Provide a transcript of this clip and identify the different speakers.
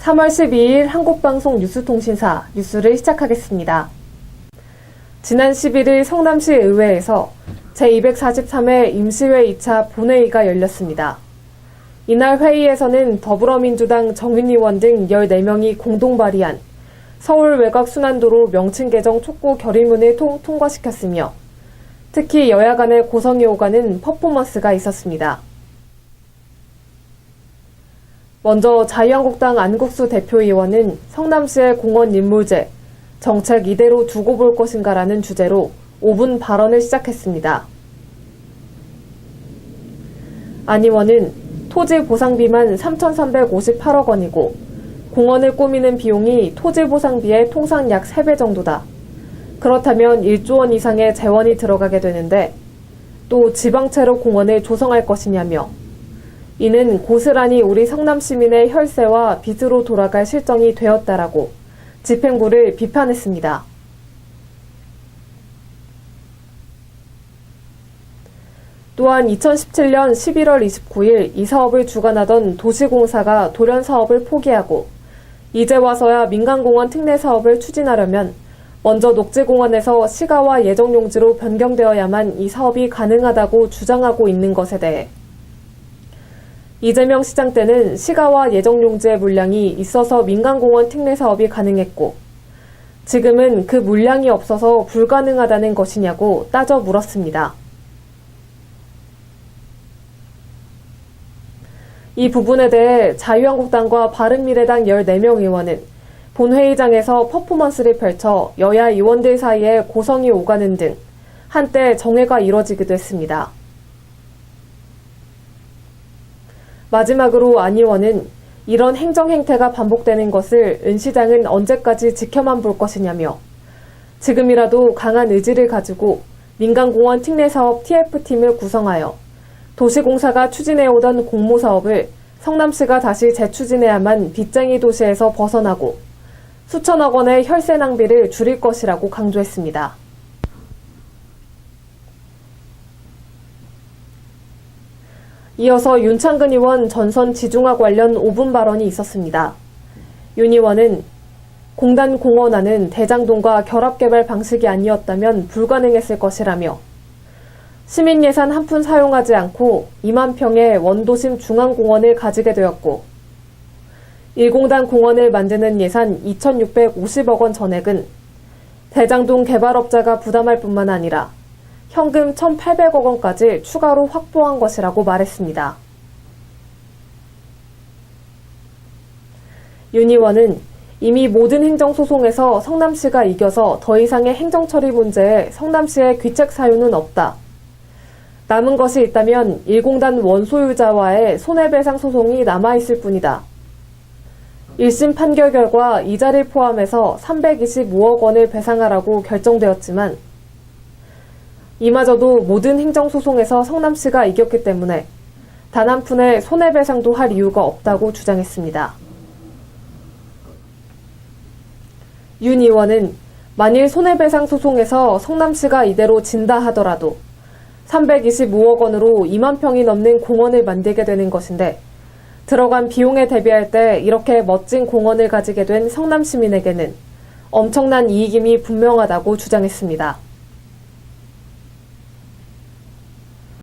Speaker 1: 3월 12일 한국방송 뉴스통신사 뉴스를 시작하겠습니다. 지난 11일 성남시 의회에서 제243회 임시회 2차 본회의가 열렸습니다. 이날 회의에서는 더불어민주당 정윤 의원 등 14명이 공동 발의한 서울 외곽 순환도로 명칭 개정 촉구 결의문을 통, 통과시켰으며 특히 여야 간의 고성이 오가는 퍼포먼스가 있었습니다. 먼저 자유한국당 안국수 대표의원은 성남시의 공원 인물제, 정책 이대로 두고 볼 것인가라는 주제로 5분 발언을 시작했습니다. 안 의원은 토지 보상비만 3,358억 원이고 공원을 꾸미는 비용이 토지 보상비의 통상 약 3배 정도다. 그렇다면 1조 원 이상의 재원이 들어가게 되는데 또 지방채로 공원을 조성할 것이냐며 이는 고스란히 우리 성남 시민의 혈세와 빚으로 돌아갈 실정이 되었다라고 집행부를 비판했습니다. 또한 2017년 11월 29일 이 사업을 주관하던 도시공사가 돌연 사업을 포기하고 이제 와서야 민간공원 특례 사업을 추진하려면 먼저 녹지공원에서 시가와 예정용지로 변경되어야만 이 사업이 가능하다고 주장하고 있는 것에 대해 이재명 시장 때는 시가와 예정용지의 물량이 있어서 민간공원 특례 사업이 가능했고 지금은 그 물량이 없어서 불가능하다는 것이냐고 따져 물었습니다. 이 부분에 대해 자유한국당과 바른미래당 14명 의원은 본회의장에서 퍼포먼스를 펼쳐 여야 의원들 사이에 고성이 오가는 등 한때 정회가 이뤄지기도 했습니다. 마지막으로 안 의원은 이런 행정 행태가 반복되는 것을 은 시장은 언제까지 지켜만 볼 것이냐며 지금이라도 강한 의지를 가지고 민간공원 특례 사업 TF팀을 구성하여 도시공사가 추진해오던 공모 사업을 성남시가 다시 재추진해야만 빚쟁이 도시에서 벗어나고 수천억 원의 혈세 낭비를 줄일 것이라고 강조했습니다. 이어서 윤창근 의원 전선 지중화 관련 5분 발언이 있었습니다. 윤 의원은 공단 공원안은 대장동과 결합개발 방식이 아니었다면 불가능했을 것이라며 시민 예산 한 푼 사용하지 않고 2만 평의 원도심 중앙공원을 가지게 되었고 1공단 공원을 만드는 예산 2,650억 원 전액은 대장동 개발업자가 부담할 뿐만 아니라 현금 1,800억 원까지 추가로 확보한 것이라고 말했습니다. 윤 의원은 이미 모든 행정소송에서 성남시가 이겨서 더 이상의 행정처리 문제에 성남시의 귀책 사유는 없다. 남은 것이 있다면 1공단 원소유자와의 손해배상 소송이 남아있을 뿐이다. 1심 판결 결과 이자를 포함해서 325억 원을 배상하라고 결정되었지만 이마저도 모든 행정소송에서 성남시가 이겼기 때문에 단 한 푼의 손해배상도 할 이유가 없다고 주장했습니다. 윤 의원은 만일 손해배상 소송에서 성남시가 이대로 진다 하더라도 325억 원으로 2만 평이 넘는 공원을 만들게 되는 것인데 들어간 비용에 대비할 때 이렇게 멋진 공원을 가지게 된 성남 시민에게는 엄청난 이익임이 분명하다고 주장했습니다.